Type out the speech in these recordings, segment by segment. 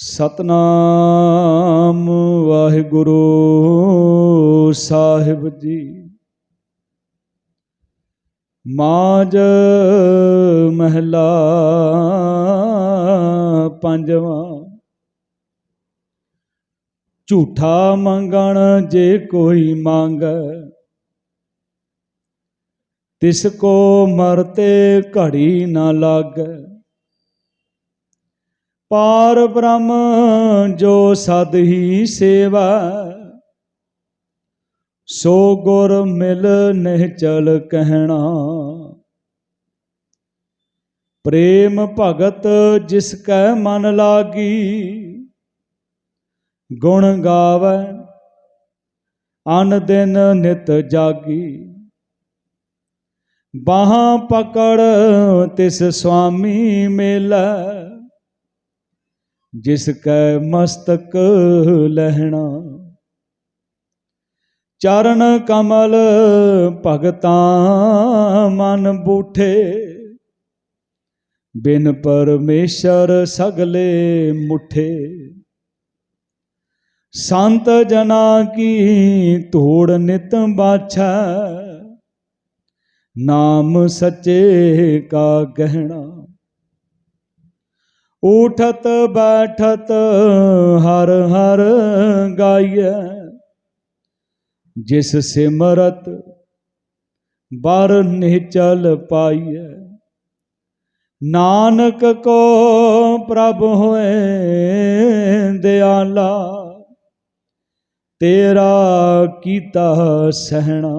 ਸਤਨਾਮ ਵਾਹਿਗੁਰੂ ਸਾਹਿਬ ਜੀ। ਮਾਜ ਮਹਿਲਾ ਪੰਜਵਾਂ। ਝੂਠਾ ਮੰਗਣ ਜੇ ਕੋਈ ਮੰਗ। ਤਿਸ ਕੋ ਮਰਤੇ ਘੜੀ ਨਾ ਲਾਗੈ। ਪਾਰ ਬ੍ਰਹਮ ਜੋ ਸਦ ਹੀ ਸੇਵਾ। ਸੋ ਗੁਰ ਮਿਲ ਨਿਹਚਲ ਕਹਿਣਾ। ਪ੍ਰੇਮ ਭਗਤ ਜਿਸ ਕੈ ਮਨ ਲਾਗੀ, ਗੁਣ ਗਾਵੈ, ਅਨ ਦਿਨ ਨਿਤ ਜਾਗੀ। ਬਾਹਾਂ ਪਕੜ ਤਿਸ ਸੁਆਮੀ ਮੇਲਾ ਜਿਸ ਕੈ ਮਸਤਕ ਲਹਿਣਾ। ਚਰਨ ਕਮਲ ਭਗਤਾਂ ਮਨ ਬੂਠੇ। ਬਿਨ ਪਰਮੇਸ਼ਰ ਸਗਲੇ ਮੁਠੇ। ਸੰਤ ਜਨਾ ਕੀ ਧੂੜ ਨਿਤ ਬਾਛਾ। ਨਾਮ ਸੱਚੇ ਕਾ ਗਹਿਣਾ। ਉਠਤ ਬੈਠਤ ਹਰ ਹਰ ਗਾਈਐ। ਜਿਸ ਸਿਮਰਤ ਬਰ ਨਿਚਲ ਪਾਈਐ। ਨਾਨਕ ਕੋ ਪ੍ਰਭ ਹੋਏ ਦਿਆਲਾ, ਤੇਰਾ ਕੀਤਾ ਸਹਿਣਾ।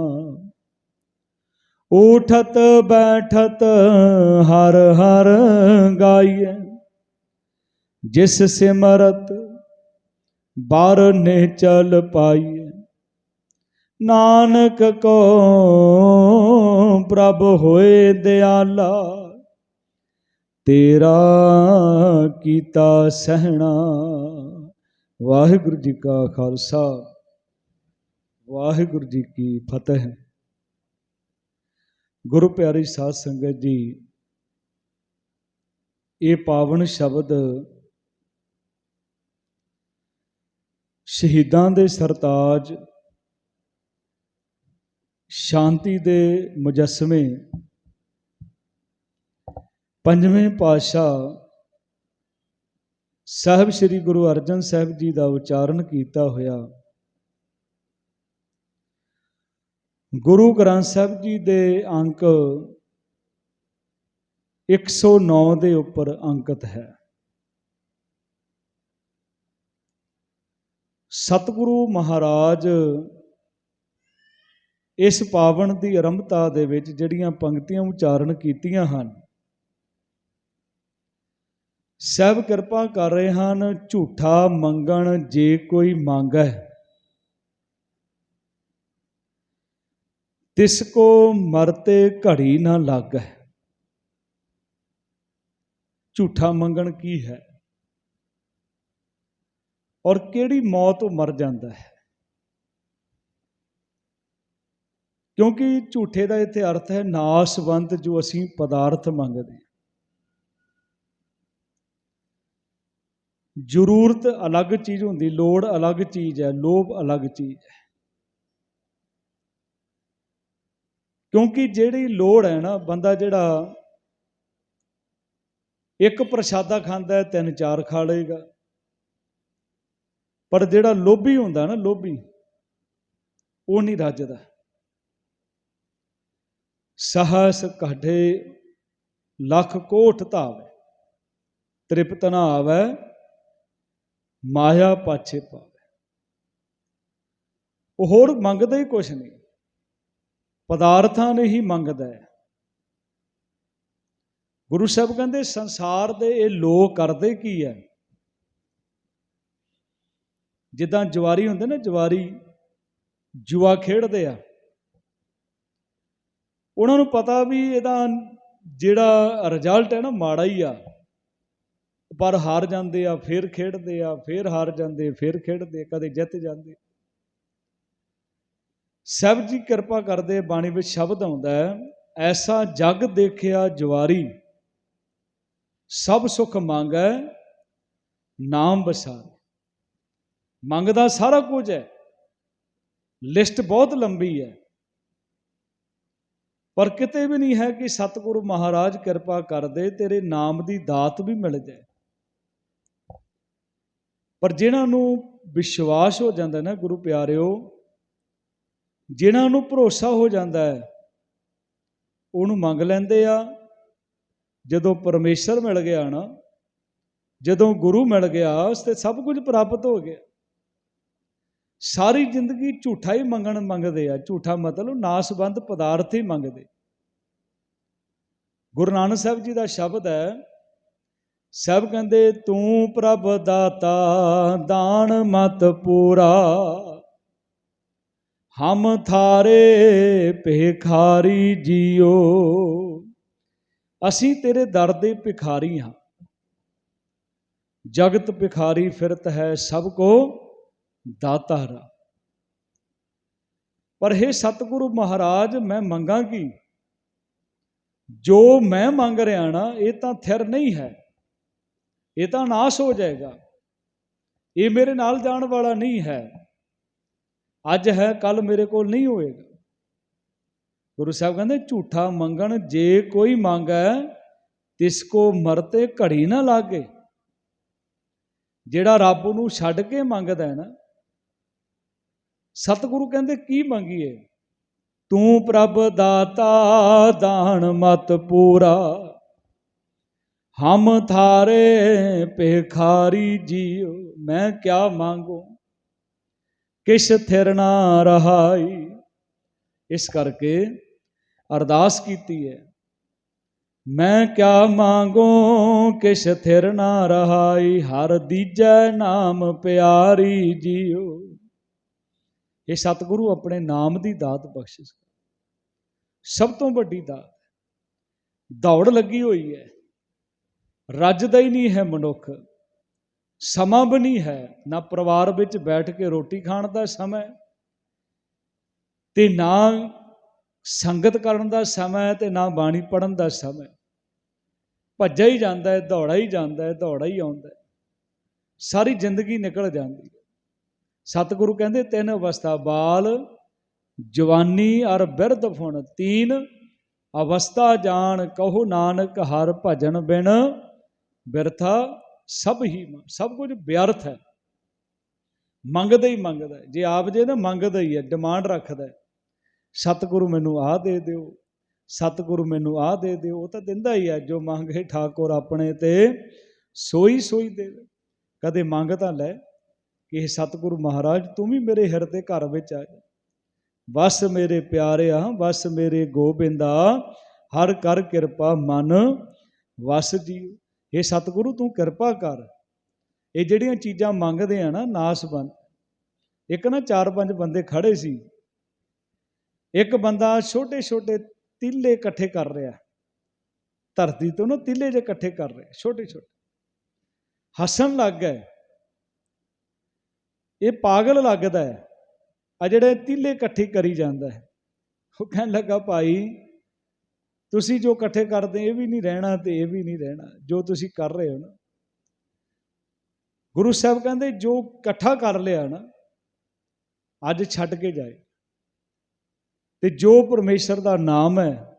ਉਠਤ ਬੈਠਤ ਹਰ ਹਰ ਗਾਈਐ। ਜਿਸ ਸਿਮਰਤ ਬਾਰ ਨੇ ਚਲ ਪਾਈ ਨਾਨਕ ਕੋ ਪ੍ਰਭ ਹੋਏ ਦਿਆਲਾ, ਤੇਰਾ ਕੀਤਾ ਸਹਿਣਾ। ਵਾਹਿਗੁਰੂ ਜੀ ਕਾ ਖਾਲਸਾ, ਵਾਹਿਗੁਰੂ ਜੀ ਕੀ ਫਤਿਹ। ਗੁਰੂ ਪਿਆਰੀ ਸਾਧ ਸੰਗਤ ਜੀ, ਇਹ ਪਾਵਨ ਸ਼ਬਦ ਸ਼ਹੀਦਾਂ ਦੇ ਸਰਤਾਜ, ਸ਼ਾਂਤੀ ਦੇ ਮੁਜੱਸਮੇ, ਪੰਜਵੇਂ ਪਾਤਸ਼ਾਹ ਸਾਹਿਬ ਸ੍ਰੀ ਗੁਰੂ ਅਰਜਨ ਸਾਹਿਬ ਜੀ ਦਾ ਉਚਾਰਨ ਕੀਤਾ ਹੋਇਆ। ਗੁਰੂ ਗ੍ਰੰਥ ਸਾਹਿਬ ਜੀ ਦੇ ਅੰਕ 109 ਦੇ ਉੱਪਰ ਅੰਕਿਤ ਹੈ। ਸਤਿਗੁਰੂ ਮਹਾਰਾਜ, ਇਸ ਪਾਵਨ ਦੀ ਆਰੰਭਤਾ ਦੇ ਵਿੱਚ ਜਿਹੜੀਆਂ ਪੰਕਤੀਆਂ ਉਚਾਰਨ ਕੀਤੀਆਂ ਹਨ, ਸਭ ਕਿਰਪਾ ਕਰ ਰਹੇ ਹਨ, ਝੂਠਾ ਮੰਗਣ ਜੇ ਕੋਈ ਮੰਗੈ। ਤਿਸ ਕੋ ਮਰਤੇ ਘੜੀ ਨਾ ਲਾਗੈ। ਝੂਠਾ ਮੰਗਣ ਕੀ ਹੈ? ਔਰ ਕਿਹੜੀ ਮੌਤ ਉਹ ਮਰ ਜਾਂਦਾ ਹੈ? ਕਿਉਂਕਿ ਝੂਠੇ ਦਾ ਇੱਥੇ ਅਰਥ ਹੈ ਨਾਸਵੰਤ ਜੋ ਅਸੀਂ ਪਦਾਰਥ ਮੰਗਦੇ ਹਾਂ। ਜ਼ਰੂਰਤ ਅਲੱਗ ਚੀਜ਼ ਹੁੰਦੀ, ਲੋੜ ਅਲੱਗ ਚੀਜ਼ ਹੈ, ਲੋਭ ਅਲੱਗ ਚੀਜ਼ ਹੈ। ਕਿਉਂਕਿ ਜਿਹੜੀ ਲੋੜ ਹੈ ਨਾ, ਬੰਦਾ ਜਿਹੜਾ ਇੱਕ ਪ੍ਰਸ਼ਾਦਾ ਖਾਂਦਾ ਤਿੰਨ ਚਾਰ ਖਾ ਲਏਗਾ। ਪਰ ਜਿਹੜਾ ਲੋਭੀ ਹੁੰਦਾ ਨਾ ਲੋਭੀ, ਉਹ ਨਹੀਂ ਰੱਜਦਾ। ਸਹਸ ਕਾਢੇ ਲੱਖ ਕੋਠ ਧਾਵੇ, ਤ੍ਰਿਪਤ ਨਾ ਆਵੇ, ਮਾਇਆ ਪਾਛੇ ਪਾਵੇ। ਉਹ ਹੋਰ ਮੰਗਦਾ ਹੀ ਕੁਛ ਨਹੀਂ। ਪਦਾਰਥਾਂ ਨੇ ਹੀ ਮੰਗਦਾ ਹੈ। ਗੁਰੂ ਸਾਹਿਬ ਕਹਿੰਦੇ, ਸੰਸਾਰ ਦੇ ਇਹ ਲੋਕ ਕਰਦੇ ਕੀ ਹੈ? ਜਿੱਦਾਂ ਜਵਾਰੀ ਹੁੰਦੇ ਨਾ, ਜਵਾਰੀ ਜੁਆ ਖੇਡਦੇ ਆ। ਉਹਨਾਂ ਨੂੰ ਪਤਾ ਵੀ ਇਹਦਾ ਜਿਹੜਾ ਰਿਜ਼ਲਟ ਹੈ ਨਾ, ਮਾੜਾ ਹੀ ਆ। ਪਰ ਹਾਰ ਜਾਂਦੇ ਆ, ਫਿਰ ਖੇਡਦੇ ਆ, ਫਿਰ ਹਾਰ ਜਾਂਦੇ, ਫਿਰ ਖੇਡਦੇ ਕਦੇ ਜਿੱਤ ਜਾਂਦੇ। ਸਭ ਜੀ ਕਿਰਪਾ ਕਰਦੇ ਬਾਣੀ ਵਿੱਚ ਸ਼ਬਦ ਆਉਂਦਾ ਹੈ, ਐਸਾ ਜਗ ਦੇਖਿਆ ਜਵਾਰੀ, ਸਭ ਸੁਖ ਮੰਗੈ, ਨਾਮ ਵਸਾਰ ਮੰਗਦਾ ਸਾਰਾ ਕੁਝ ਹੈ। ਲਿਸਟ ਬਹੁਤ ਲੰਬੀ ਹੈ। ਪਰ ਕਿਤੇ ਵੀ ਨਹੀਂ ਹੈ ਕਿ ਸਤਿਗੁਰੂ ਮਹਾਰਾਜ ਕਿਰਪਾ ਕਰਦੇ ਤੇਰੇ ਨਾਮ ਦੀ ਦਾਤ ਵੀ ਮਿਲ ਜਾਏ। ਪਰ ਜਿਨ੍ਹਾਂ ਨੂੰ ਵਿਸ਼ਵਾਸ ਹੋ ਜਾਂਦਾ ਨਾ ਗੁਰੂ ਪਿਆਰਿਓ, ਜਿਨ੍ਹਾਂ ਨੂੰ ਭਰੋਸਾ ਹੋ ਜਾਂਦਾ ਹੈ, ਉਹਨੂੰ ਮੰਗ ਲੈਂਦੇ ਆ, ਜਦੋਂ ਪਰਮੇਸ਼ਰ ਮਿਲ ਗਿਆ ਨਾ, ਜਦੋਂ ਗੁਰੂ ਮਿਲ ਗਿਆ, ਉਸ ਤੇ ਸਭ ਕੁਝ ਪ੍ਰਾਪਤ ਹੋ ਗਿਆ। ਸਾਰੀ ਜ਼ਿੰਦਗੀ ਝੂਠਾ ਹੀ ਮੰਗਣ ਮੰਗਦੇ ਆ। ਝੂਠਾ ਮਤਲਬ ਨਾਸਬੰਦ ਪਦਾਰਥ ਹੀ ਮੰਗਦੇ। ਗੁਰੂ ਨਾਨਕ ਸਾਹਿਬ ਜੀ ਦਾ ਸ਼ਬਦ ਹੈ, ਸਭ ਕਹਿੰਦੇ, ਤੂੰ ਪ੍ਰਭ ਦਾਤਾ, ਦਾਨ ਮਤ ਪੂਰਾ। ਹਮ ਥਾਰੇ ਭਿਖਾਰੀ ਜੀਓ। ਅਸੀਂ ਤੇਰੇ ਦਰ ਦੇ ਭਿਖਾਰੀ ਹਾਂ। ਜਗਤ ਭਿਖਾਰੀ ਫਿਰਤ ਹੈ ਸਭ ਕੋ। ਦਾਤਾਰਾ। ਪਰ हे ਸਤਿਗੁਰੂ ਮਹਾਰਾਜ, ਮੈਂ ਮੰਗਾ ਕੀ? ਜੋ ਮੈਂ ਮੰਗ ਰਿਹਾ ਨਾ, ਇਹ ਤਾਂ ਥਿਰ ਨਹੀਂ ਹੈ। ਇਹ ਤਾਂ ਨਾਸ ਹੋ ਜਾਏਗਾ। ਇਹ ਮੇਰੇ ਨਾਲ ਜਾਣ ਵਾਲਾ ਨਹੀਂ ਹੈ। ਅੱਜ ਹੈ, ਕੱਲ ਮੇਰੇ ਕੋਲ ਨਹੀਂ ਹੋਏਗਾ। ਗੁਰੂ ਸਾਹਿਬ ਕਹਿੰਦੇ, ਝੂਠਾ ਮੰਗਣ ਜੇ ਕੋਈ ਮੰਗੈ, ਤਿਸ ਕੋ ਮਰਤੇ ਘੜੀ ਨਾ ਲਾਗੇ। ਜਿਹੜਾ ਰੱਬ ਨੂੰ ਛੱਡ ਕੇ ਮੰਗਦਾ ਹੈ ਨਾ ਸਤਿਗੁਰੂ ਕਹਿੰਦੇ, ਕੀ ਮੰਗੀਏ? ਤੂੰ ਪ੍ਰਭ ਦਾਤਾ, ਦਾਨ ਮਤ ਪੂਰਾ। ਹਮ ਥਾਰੇ ਪੇਖਾਰੀ ਜੀਓ ਮੈਂ ਕਿਆ ਮੰਗੂ? ਕਿਛ ਥਿਰ ਨਾ ਰਹਾਈ। ਇਸ ਕਰਕੇ ਅਰਦਾਸ ਕੀਤੀ ਹੈ, ਮੈਂ ਕਿਆ ਮੰਗੂ? ਕਿਛ ਥਿਰ ਨਾ ਰਹਾਈ, ਹਰ ਦੀਜੈ ਨਾਮ ਪਿਆਰੀ ਜੀਓ ਇਹ ਸਤਿਗੁਰੂ ਆਪਣੇ ਨਾਮ ਦੀ ਦਾਤ ਬਖਸ਼ਿਸ਼ ਸਭ ਤੋਂ ਵੱਡੀ ਦਾਤ, ਦੌੜ ਲੱਗੀ ਹੋਈ ਹੈ। ਰੱਜਦਾ ਹੀ ਨਹੀਂ ਹੈ ਮਨੁੱਖ। ਸਮਾਂ ਵੀ ਨਹੀਂ ਹੈ, ਨਾ ਪਰਿਵਾਰ ਵਿੱਚ ਬੈਠ ਕੇ ਰੋਟੀ ਖਾਣ ਦਾ ਸਮਾਂ ਤੇ ਨਾ ਸੰਗਤ ਕਰਨ ਦਾ ਸਮਾਂ ਹੈ ਤੇ ਨਾ ਬਾਣੀ ਪੜਨ ਦਾ ਸਮਾਂ ਭੱਜਾ ਹੀ ਜਾਂਦਾ ਹੈ, ਦੌੜਾ ਹੀ ਜਾਂਦਾ ਹੈ, ਦੌੜਾ ਹੀ ਆਉਂਦਾ ਸਾਰੀ ਜ਼ਿੰਦਗੀ ਨਿਕਲ ਜਾਂਦੀ ਹੈ। ਸਤਿਗੁਰੂ ਕਹਿੰਦੇ, ਤਿੰਨ ਅਵਸਥਾ, ਬਾਲ, ਜਵਾਨੀ ਅਰ ਬਿਰਧ ਫੁਣ ਤੀਨ ਅਵਸਥਾ ਜਾਣ ਕਹੋ ਨਾਨਕ ਹਰ ਭਜਨ ਬਿਨ, ਬਿਰਥਾ ਸਭ ਹੀ ਸਭ ਕੁਝ ਵਿਅਰਥ ਹੈ। ਮੰਗਦਾ ਹੀ ਮੰਗਦਾ ਜੇ ਆਪ ਜੇ ਨਾ ਮੰਗਦਾ ਹੀ ਹੈ, ਡਿਮਾਂਡ ਰੱਖਦਾ ਸਤਿਗੁਰੂ ਮੈਨੂੰ ਆਹ ਦੇ ਦਿਓ, ਸਤਿਗੁਰੂ ਮੈਨੂੰ ਆਹ ਦੇ ਦਿਓ, ਉਹ ਤਾਂ ਦਿੰਦਾ ਹੀ ਹੈ, ਜੋ ਮੰਗੇ ਠਾਕੁਰ ਆਪਣੇ ਤੇ ਸੋਈ ਸੋਈ ਦੇਵੇ ਕਦੇ ਮੰਗ ਤਾਂ ਲੈ ਕਿ ਸਤਿਗੁਰੂ ਮਹਾਰਾਜ, ਤੂੰ ਵੀ ਮੇਰੇ ਹਿਰਦੇ ਘਰ ਵਿੱਚ ਆ ਜਾ। ਵਸ ਮੇਰੇ ਪਿਆਰਿਆ, ਵਸ ਮੇਰੇ ਗੋਬਿੰਦਾ, ਹਰ ਕਰ ਕਿਰਪਾ ਮਨ ਵਸ ਜੀ ਇਹ ਸਤਿਗੁਰੂ, ਤੂੰ ਕਿਰਪਾ ਕਰ। ਇਹ ਜਿਹੜੀਆਂ ਚੀਜ਼ਾਂ ਮੰਗਦੇ ਆ ਨਾ, ਨਾਸਬੰਦ, ਇੱਕ ਨਾ ਚਾਰ ਪੰਜ ਬੰਦੇ ਖੜੇ ਸੀ। ਇੱਕ ਬੰਦਾ ਛੋਟੇ ਛੋਟੇ ਤੀਲੇ ਇਕੱਠੇ ਕਰ ਰਿਹਾ। ਧਰਤੀ ਤੋਂ ਨਾ ਤੀਲੇ ਜੇ ਇਕੱਠੇ ਕਰ ਰਿਹਾ ਛੋਟੇ ਛੋਟੇ ਹੱਸਣ ਲੱਗ ਗਏ ਇਹ ਪਾਗਲ ਲੱਗਦਾ ਹੈ। ਆ ਜਿਹੜੇ ਤੀਲੇ ਇਕੱਠੇ ਕਰੀ ਜਾਂਦਾ ਹੈ। ਉਹ ਕਹਿਣ ਲੱਗਾ, ਭਾਈ, ਤੁਸੀਂ ਜੋ ਇਕੱਠੇ ਕਰਦੇ, ਇਹ ਵੀ ਨਹੀਂ ਰਹਿਣਾ ਤੇ ਇਹ ਵੀ ਨਹੀਂ ਰਹਿਣਾ, ਜੋ ਤੁਸੀਂ ਕਰ ਰਹੇ ਹੋ ਨਾ। ਗੁਰੂ ਸਾਹਿਬ ਕਹਿੰਦੇ, ਜੋ ਇਕੱਠਾ ਕਰ ਲਿਆ ਨਾ, ਅੱਜ ਛੱਡ ਕੇ ਜਾਏ। ਤੇ ਜੋ ਪਰਮੇਸ਼ਰ ਦਾ ਨਾਮ ਹੈ,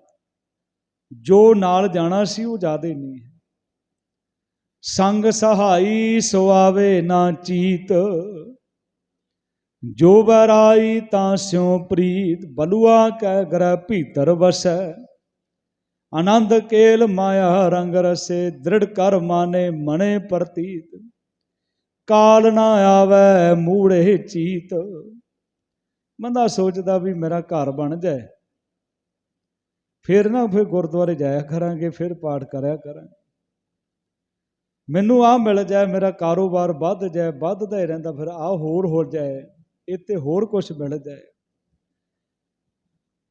ਜੋ ਨਾਲ ਜਾਣਾ ਸੀ, ਉਹ ਜਾਦੇ ਨਹੀਂ ਹੈ। ਸੰਗ ਸਹਾਈ ਸੁਆਵੇ ਨਾ ਚੀਤ ਜੋ ਬਰਾਈ ਤਾਂ ਸਿਉ ਪ੍ਰੀਤ, ਬਲੂਆ ਕੈ ਗ੍ਰਹਿ ਭੀਤਰ ਵਸੈ। ਆਨੰਦ ਕੇਲ ਮਾਇਆ ਰੰਗ ਰਸੇ, ਦ੍ਰਿੜ ਕਰ ਮਾਨੇ ਮਣੇ ਪ੍ਰਤੀਤ। ਕਾਲ ਨਾ ਆਵੇ ਮੂੜੇ ਚੀਤ। ਬੰਦਾ ਸੋਚਦਾ ਵੀ ਮੇਰਾ ਘਰ ਬਣ ਜਾਏ। ਫਿਰ ਨਾ ਫਿਰ ਗੁਰਦੁਆਰੇ ਜਾਇਆ ਕਰਾਂਗੇ, ਫਿਰ ਪਾਠ ਕਰਿਆ ਕਰਾਂਗੇ। ਮੈਨੂੰ ਆ ਮਿਲ ਜਾਏ, ਮੇਰਾ ਕਾਰੋਬਾਰ ਵੱਧ ਜਾਏ, ਵੱਧਦਾ ਹੀ ਰਹਿੰਦਾ, ਫਿਰ ਆ ਹੋਰ ਹੋ ਜਾਏ। ਇੱਥੇ ਹੋਰ ਕੁਝ ਮਿਲ ਜਾਏ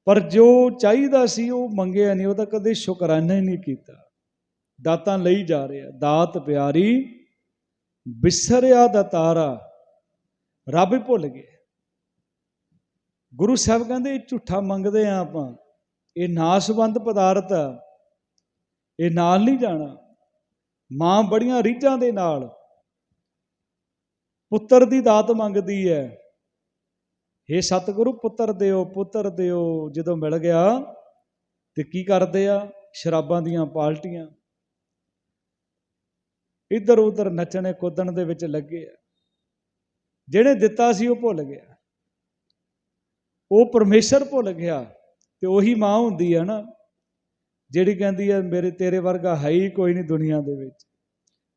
ਪਰ ਜੋ ਚਾਹੀਦਾ ਸੀ ਉਹ ਮੰਗਿਆ ਨਹੀਂ ਉਹ ਤਾਂ ਕਦੇ ਸ਼ੁਕਰਾਨਾ ਹੀ ਨਹੀਂ ਕੀਤਾ। ਦਾਤਾਂ ਲਈ ਜਾ ਰਿਹਾ। ਦਾਤ ਪਿਆਰੀ ਵਿਸਰਿਆ ਦਾ ਤਾਰਾ, ਰੱਬ ਹੀ ਭੁੱਲ ਗਏ ਗੁਰੂ ਸਾਹਿਬ ਕਹਿੰਦੇ, ਇਹ ਝੂਠਾ ਮੰਗਦੇ ਆ ਆਪਾਂ। ਇਹ ਨਾਸਵੰਦ ਪਦਾਰਥ ਆ। ਇਹ ਨਾਲ ਨਹੀਂ ਜਾਣਾ। ਮਾਂ ਬੜੀਆਂ ਰੀਝਾਂ ਦੇ ਨਾਲ ਪੁੱਤਰ ਦੀ ਦਾਤ ਮੰਗਦੀ ਹੈ। हे ਸਤਿਗੁਰੂ, ਪੁੱਤਰ ਦਿਓ ਪੁੱਤਰ ਦਿਓ। ਜਦੋਂ ਮਿਲ ਗਿਆ ਤੇ ਕੀ ਕਰਦੇ ਆ? ਸ਼ਰਾਬਾਂ ਦੀਆਂ ਪਾਲਟੀਆਂ। ਇੱਧਰ ਉੱਧਰ ਨੱਚਣੇ ਕੁੱਦਣ ਦੇ ਵਿੱਚ ਲੱਗੇ ਆ। ਜਿਹੜੇ ਦਿੱਤਾ ਸੀ ਉਹ ਭੁੱਲ ਗਿਆ। ਉਹ ਪਰਮੇਸ਼ਰ ਭੁੱਲ ਗਿਆ ਤੇ ਉਹੀ ਮਾਂ ਹੁੰਦੀ ਹੈ ਨਾ, ਜਿਹੜੀ ਕਹਿੰਦੀ ਹੈ ਮੇਰੇ ਤੇਰੇ ਵਰਗਾ ਹੈ ਹੀ ਕੋਈ ਨਹੀਂ ਦੁਨੀਆ ਦੇ ਵਿੱਚ।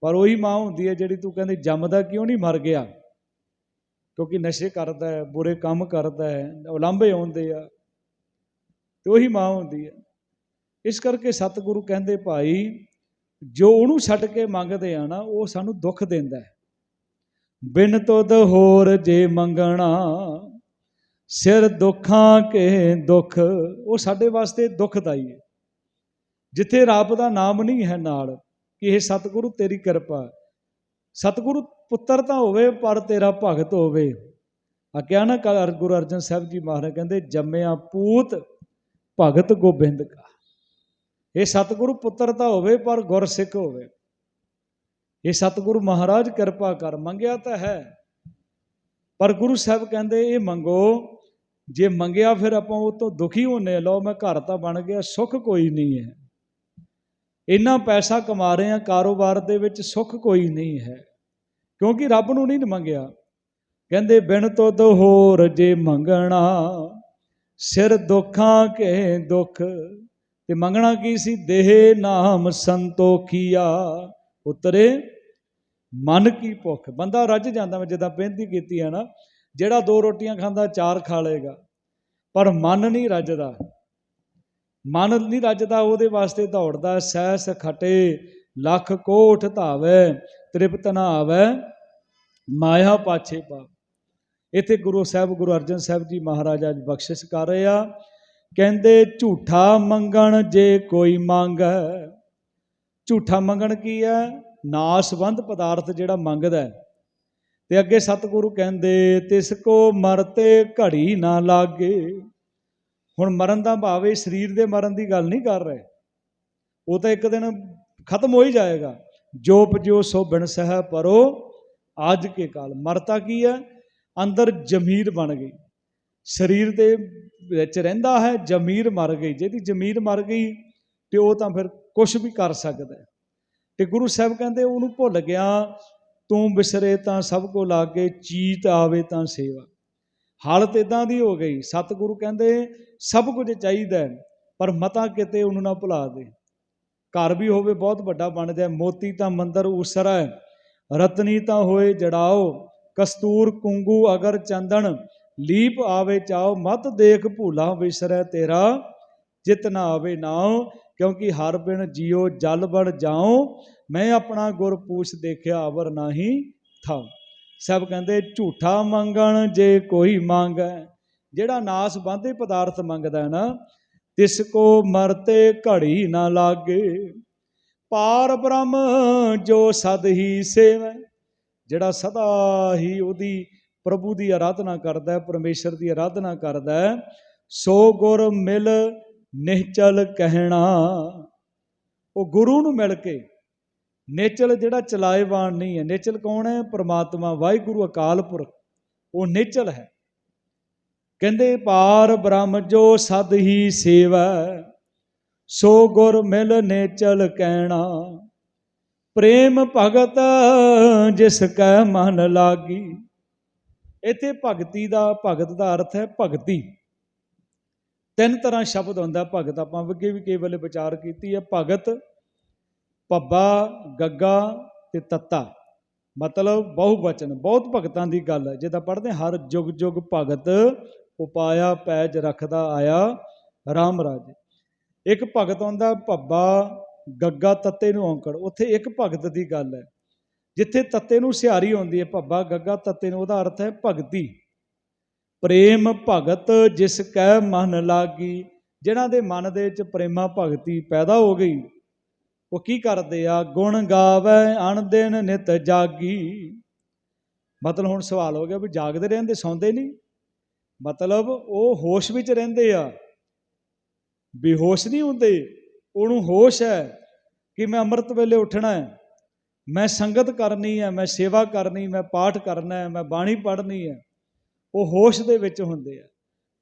ਪਰ ਉਹੀ ਮਾਂ ਹੁੰਦੀ ਹੈ ਜਿਹੜੀ ਤੂੰ ਕਹਿੰਦੀ, ਜੰਮਦਾ ਕਿਉਂ ਨਹੀਂ, ਮਰ ਗਿਆ? ਕਿਉਂਕਿ ਨਸ਼ੇ ਕਰਦਾ ਹੈ, ਬੁਰੇ ਕੰਮ ਕਰਦਾ ਹੈ ਉਲਾਂਭੇ ਆਉਂਦੇ ਆ, ਤੇ ਉਹੀ ਮਾਂ ਹੁੰਦੀ ਹੈ। ਇਸ ਕਰਕੇ ਸਤਿਗੁਰੂ ਕਹਿੰਦੇ, ਭਾਈ, ਜੋ ਉਹਨੂੰ ਛੱਡ ਕੇ ਮੰਗਦੇ ਆ ਨਾ, ਉਹ ਸਾਨੂੰ ਦੁੱਖ ਦਿੰਦਾ ਹੈ। ਬਿਨ ਤੁਧ ਹੋਰ ਜੇ ਮੰਗਣਾ, ਸਿਰ ਦੁੱਖਾਂ ਕੇ ਦੁੱਖ, ਉਹ ਸਾਡੇ ਵਾਸਤੇ ਦੁੱਖਦਾਈ ਹੈ। ਜਿੱਥੇ ਰੱਬ ਦਾ ਨਾਮ ਨਹੀਂ ਹੈ ਨਾਲ, ਕਿ ਇਹ ਸਤਿਗੁਰੂ ਤੇਰੀ ਕਿਰਪਾ ਸਤਿਗੁਰੂ ਪੁੱਤਰ ਤਾਂ ਹੋਵੇ, ਪਰ ਤੇਰਾ ਭਗਤ ਹੋਵੇ। ਆ ਕਿਹਾ ਨਾ ਕੱਲ੍ਹ ਗੁਰੂ ਅਰਜਨ ਸਾਹਿਬ ਜੀ ਮਹਾਰਾਜ ਕਹਿੰਦੇ, ਜੰਮਿਆ ਪੂਤ ਭਗਤ ਗੋਬਿੰਦ ਕਾ। ਇਹ ਸਤਿਗੁਰੂ ਪੁੱਤਰ ਤਾਂ ਹੋਵੇ, ਪਰ ਗੁਰਸਿੱਖ ਹੋਵੇ। ਇਹ ਸਤਿਗੁਰੂ ਮਹਾਰਾਜ ਕਿਰਪਾ ਕਰ, ਮੰਗਿਆ ਤਾਂ ਹੈ। ਪਰ ਗੁਰੂ ਸਾਹਿਬ ਕਹਿੰਦੇ, ਇਹ ਮੰਗੋ, ਜੇ ਮੰਗਿਆ ਫਿਰ ਆਪਾਂ ਉਹ ਤੋਂ ਦੁਖੀ ਹੋਨੇ ਲਓ, ਮੈਂ ਘਰ ਤਾਂ ਬਣ ਗਿਆ, ਸੁੱਖ ਕੋਈ ਨਹੀਂ ਹੈ। ਇੰਨਾ ਪੈਸਾ ਕਮਾ ਰਹੇ ਆ ਕਾਰੋਬਾਰ ਦੇ ਵਿੱਚ ਸੁੱਖ ਕੋਈ ਨਹੀਂ ਹੈ। ਕਿਉਂਕਿ ਰੱਬ ਨੂੰ ਨਹੀਂ ਮੰਗਿਆ। ਕਹਿੰਦੇ, ਬਿਨ ਤੁਧ ਹੋਰ ਜੇ ਮੰਗਣਾ, ਸਿਰ ਦੁੱਖਾਂ ਕੇ ਦੁੱਖ। ਤੇ ਮੰਗਣਾ ਕੀ ਸੀ? ਦੇਹ ਨਾਮ ਸੰਤੋਖੀਆ। ਉਤਰੇ ਮਨ ਕੀ ਭੁੱਖ? ਬੰਦਾ ਰੱਜ ਜਾਂਦਾ ਮੈਂ ਜਿੱਦਾਂ ਬੇਨਤੀ ਕੀਤੀ ਹੈ ਨਾ, ਜਿਹੜਾ ਦੋ ਰੋਟੀਆਂ ਖਾਂਦਾ, ਚਾਰ ਖਾ ਲੇਗਾ ਪਰ ਮਨ ਨਹੀਂ ਰੱਜਦਾ। ਮਨ ਨਹੀਂ ਰੱਜਦਾ ਉਹਦੇ ਵਾਸਤੇ ਦੌੜਦਾ ਸੈਸ ਖਟੇ ਲੱਖ ਕੋਠ ਧਾਵੇ, ਤ੍ਰਿਪਤ ਨਾ ਆਵੇ, ਮਾਇਆ ਪਾਛੇ ਪਾ ਇੱਥੇ ਗੁਰੂ ਸਾਹਿਬ, ਗੁਰੂ ਅਰਜਨ ਸਾਹਿਬ ਜੀ ਮਹਾਰਾਜ ਅੱਜ ਬਖਸ਼ਿਸ਼ ਕਰ ਰਹੇ ਆ। ਕਹਿੰਦੇ, ਝੂਠਾ ਮੰਗਣ ਜੇ ਕੋਈ ਮੰਗੈ। ਝੂਠਾ ਮੰਗਣ ਕੀ ਹੈ ਨਾਸਵੰਦ ਪਦਾਰਥ ਜਿਹੜਾ ਮੰਗਦਾ ਹੈ। ਤੇ ਅੱਗੇ ਸਤਿਗੁਰੂ ਕਹਿੰਦੇ, ਤਿਸ ਕੋ ਮਰਤੇ ਘੜੀ ਨਾ ਲਾਗੇ। ਹੁਣ ਮਰਨ ਦਾ ਭਾਵ ਇਹ ਸਰੀਰ ਦੇ ਮਰਨ ਦੀ ਗੱਲ ਨਹੀਂ ਕਰ ਰਹੇ। ਉਹ ਤਾਂ ਇੱਕ ਦਿਨ ਖਤਮ ਹੋ ਹੀ ਜਾਏਗਾ। ਜੋ ਪਜੋ ਸੋ ਬਿਨ ਸਹਿ ਪਰੋ ਅੱਜ ਕੇ ਕਾਲ। ਮਰਤਾ ਕੀ ਹੈ? ਅੰਦਰ ਜ਼ਮੀਰ ਬਣ ਗਈ। ਸਰੀਰ ਦੇ ਵਿੱਚ ਰਹਿੰਦਾ ਹੈ, ਜ਼ਮੀਰ ਮਰ ਗਈ। ਜਿਹਦੀ ਜ਼ਮੀਰ ਮਰ ਗਈ, ਤੇ ਉਹ ਤਾਂ ਫਿਰ ਕੁਝ ਵੀ ਕਰ ਸਕਦਾ ਹੈ। ਤੇ ਗੁਰੂ ਸਾਹਿਬ ਕਹਿੰਦੇ, ਉਹਨੂੰ ਭੁੱਲ ਗਿਆ, ਤੂੰ ਬਿਸਰੇ ਤਾਂ ਸਭ ਕੋ ਲਾਗੇ, ਚੀਤ ਆਵੇ ਤਾਂ ਸੇਵਾ। ਹਾਲਤ ਇਦਾਂ ਦੀ ਹੋ ਗਈ। ਸਤਿਗੁਰੂ ਕਹਿੰਦੇ ਸਭ ਕੁਝ ਚਾਹੀਦਾ ਪਰ ਮਤਾ ਕਿਤੇ ਉਹਨੂੰ ਨਾ ਭੁਲਾ ਦੇ। ਘਰ ਵੀ ਹੋਵੇ, ਬਹੁਤ ਵੱਡਾ ਬਣ ਜਾਏ, ਮੋਤੀ ਤਾਂ ਮੰਦਰ ਉਸਰੈ ਰਤਨੀ ਤਾਂ ਹੋਏ ਜੜਾਓ, ਕਸਤੂਰ, ਕੁੰਗੂ ਅਗਰ ਚੰਦਨ, ਲੀਪ ਆਵੇ ਚਾਓ, ਮਤ ਦੇਖ ਭੂਲਾ ਵਿਸਰੈ ਤੇਰਾ, ਜਿਤ ਨਾ ਆਵੇ ਨਾਉ, ਕਿਉਂਕਿ ਹਰ ਬਿਨ ਜਿਉ ਜਲ ਬਣ ਜਾਉ, ਮੈਂ ਆਪਣਾ ਗੁਰ ਪੂਛ ਦੇਖਿਆ ਅਵਰ ਨਾਹੀ ਥਾਉ। ਸਭ ਕਹਿੰਦੇ ਝੂਠਾ ਮੰਗਣ ਜੇ ਕੋਈ ਮੰਗੈ ਜਿਹੜਾ ਨਾਸ ਬੰਦੇ ਪਦਾਰਥ ਮੰਗਦਾ ਹੈ ਨਾ, ਤਿਸ ਕੋ ਮਰਤੇ ਘੜੀ ਨਾ ਲਾਗੇ। ਪਾਰ ਬ੍ਰਹਮ ਜੋ ਸਦ ਹੀ ਸੇਵੈ, ਜਿਹੜਾ ਸਦਾ ਹੀ ਉਹਦੀ ਪ੍ਰਭੂ ਦੀ ਆਰਾਧਨਾ ਕਰਦਾ ਹੈ, ਪਰਮੇਸ਼ਰ ਦੀ ਆਰਾਧਨਾ ਕਰਦਾ ਹੈ, ਸੋ ਗੁਰ ਮਿਲ ਨਿਹਚਲ ਕਹਿਣਾ। ਉਹ ਗੁਰੂ ਨੂੰ ਮਿਲ ਕੇ ਨੇਚਲ ਜਿਹੜਾ ਚਲਾਏਵਾਨ ਨਹੀਂ ਹੈ ਨੇਚਲ ਕੌਣ ਹੈ? ਪ੍ਰਮਾਤਮਾ, ਵਾਹਿਗੁਰੂ ਅਕਾਲ ਪੁਰਖ। ਉਹ ਨੇਚਲ ਹੈ। ਕਹਿੰਦੇ ਪਾਰ ਬ੍ਰਹਮ ਜੋ ਸਦ ਹੀ ਸੇਵਾ, ਸੋ ਗੁਰ ਮਿਲ ਨੇ ਚਲ ਕਹਿਣਾ। ਪ੍ਰੇਮ ਭਗਤ ਜਿਸ ਕੈ ਮਨ ਲਾਗੀ। ਇੱਥੇ ਭਗਤੀ ਦਾ, ਭਗਤ ਦਾ ਅਰਥ ਹੈ ਭਗਤੀ। ਤਿੰਨ ਤਰ੍ਹਾਂ ਸ਼ਬਦ ਹੁੰਦਾ ਭਗਤ। ਆਪਾਂ ਅੱਗੇ ਵੀ ਕਈ ਵੇਲੇ ਵਿਚਾਰ ਕੀਤੀ ਹੈ, ਭਗਤ ਪੱਬਾ ਗੱਗਾ ਤੇ ਤੱਤਾ। ਮਤਲਬ ਬਹੁ ਬਚਨ ਬਹੁਤ ਭਗਤਾਂ ਦੀ ਗੱਲ ਹੈ। ਜਿਹਦਾ ਪੜ੍ਹਦੇ ਹਰ ਜੁਗ ਜੁਗ ਭਗਤ ਉਪਾਇਆ ਪੈਜ ਰੱਖਦਾ ਆਇਆ ਰਾਮ ਰਾਜ। ਇੱਕ ਭਗਤ ਆਉਂਦਾ, ਭੱਬਾ ਗੱਗਾ ਤੱਤੇ ਨੂੰ ਔਂਕੜ। ਉੱਥੇ ਇੱਕ ਭਗਤ ਦੀ ਗੱਲ ਹੈ। ਜਿੱਥੇ ਤੱਤੇ ਨੂੰ ਸਿਹਾਰੀ ਆਉਂਦੀ ਹੈ, ਭੱਬਾ ਗੱਗਾ ਤੱਤੇ ਨੂੰ। ਉਹਦਾ ਅਰਥ ਹੈ ਭਗਤੀ। ਪ੍ਰੇਮ ਭਗਤ ਜਿਸ ਕੈ ਮਨ ਲਾਗੀ। ਜਿਨ੍ਹਾਂ ਦੇ ਮਨ ਦੇ ਵਿੱਚ ਪ੍ਰੇਮਾ ਭਗਤੀ ਪੈਦਾ ਹੋ ਗਈ, ਉਹ ਕੀ ਕਰਦੇ ਆ? ਗੁਣ ਗਾਵੇ ਅਣ ਦਿਨ ਨਿਤ ਜਾਗੀ। ਮਤਲਬ ਹੁਣ ਸਵਾਲ ਹੋ ਗਿਆ ਵੀ ਜਾਗਦੇ ਰਹਿੰਦੇ, ਸੌਂਦੇ ਨਹੀਂ। ਮਤਲਬ ਉਹ ਹੋਸ਼ ਵਿੱਚ ਰਹਿੰਦੇ ਆ। ਬੇਹੋਸ਼ ਨਹੀਂ ਹੁੰਦੇ। ਉਹਨੂੰ ਹੋਸ਼ ਹੈ ਕਿ ਮੈਂ ਅੰਮ੍ਰਿਤ ਵੇਲੇ ਉੱਠਣਾ ਹੈ। ਮੈਂ ਸੰਗਤ ਕਰਨੀ ਹੈ, ਮੈਂ ਸੇਵਾ ਕਰਨੀ, ਮੈਂ ਪਾਠ ਕਰਨਾ ਹੈ, ਮੈਂ ਬਾਣੀ ਪੜ੍ਹਨੀ ਹੈ। ਉਹ ਹੋਸ਼ ਦੇ ਵਿੱਚ ਹੁੰਦੇ ਆ।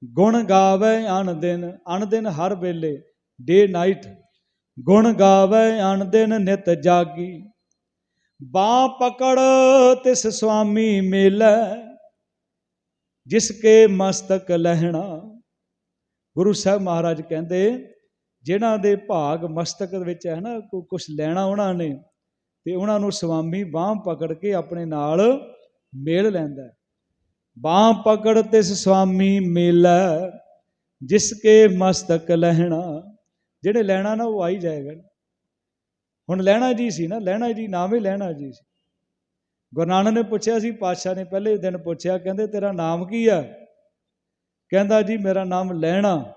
ਗੁਣ ਗਾਵੇ ਅਣ ਦਿਨ ਅਨ ਦਿਨ ਹਰ ਵੇਲੇ ਡੇ ਨਾਈਟ ਗੁਣ ਗਾਵੇ ਅਨ ਦਿਨ ਨਿਤ ਜਾਗੀ। ਬਾਹ ਪਕੜ ਤਿਸ ਸੁਆਮੀ ਮੇਲੇ ਜਿਸ ਕੇ ਮਸਤਕ ਲਹਿਣਾ। ਗੁਰੂ ਸਾਹਿਬ ਮਹਾਰਾਜ ਕਹਿੰਦੇ, ਜਿਨ੍ਹਾਂ ਦੇ ਭਾਗ ਮਸਤਕ ਵਿੱਚ ਹੈ ਨਾ ਕੋਈ ਕੁਝ ਲੈਣਾ ਉਹਨਾਂ ਨੇ, ਤੇ ਉਹਨਾਂ ਨੂੰ ਸੁਆਮੀ ਬਾਹ ਪਕੜ ਕੇ ਆਪਣੇ ਨਾਲ ਮੇਲ ਲੈਂਦਾ ਹੈ। ਬਾਹ ਪਕੜ ਤਿਸ ਸੁਆਮੀ ਮੇਲਾ, ਜਿਸ ਕੇ ਮਸਤਕ ਲਹਿਣਾ। ਜਿਹੜੇ ਲੈਣਾ ਨਾ ਉਹ ਆਈ ਜਾਏਗਾ। ਹੁਣ ਲੈਣਾ ਜੀ ਸੀ ਨਾ, ਲੈਣਾ ਜੀ, ਨਾਮ ਹੀ ਲੈਣਾ ਜੀ ਸੀ। ਗੁਰੂ ਨਾਨਕ ਨੇ ਪੁੱਛਿਆ ਸੀ, ਪਾਤਸ਼ਾਹ ਨੇ ਪਹਿਲੇ ਦਿਨ ਪੁੱਛਿਆ, ਕਹਿੰਦੇ ਤੇਰਾ ਨਾਮ ਕੀ ਆ ਕਹਿੰਦਾ ਜੀ, ਮੇਰਾ ਨਾਮ ਲੈਣਾ।